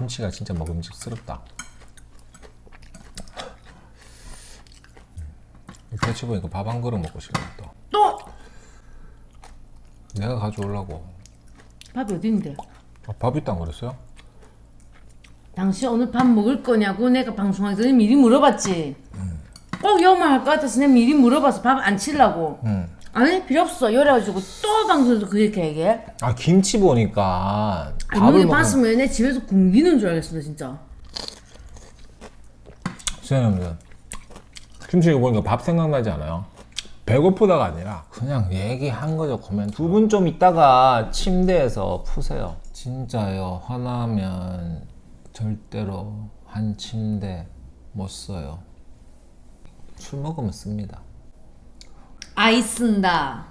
김치가 진짜 먹음직스럽다. 그렇지 보니까 밥 한 그릇 먹고 싶네 또. 또 내가 가져오려고. 밥이 어딘데? 아, 밥 있다 그랬어요? 당신 오늘 밥 먹을 거냐고 내가 방송하기 전에 미리 물어봤지. 꼭 요 말 할 것 같아서 내가 미리 물어봐서 밥 안 치려고. 응. 아니 필요 없어. 이래가지고 또 방송에서 그렇게 얘기해. 아 김치 보니까 아니 밥을 게 먹으면 봤으면 내 집에서 굶기는 줄 알겠어 진짜. 선생님들 김치 이거 보니까 밥 생각나지 않아요? 배고프다가 아니라 그냥 얘기한 거죠 코멘트 두 분좀 있다가 침대에서 푸세요 진짜요 화나면 절대로 한 침대 못 써요 술 먹으면 씁니다 아이 쓴다.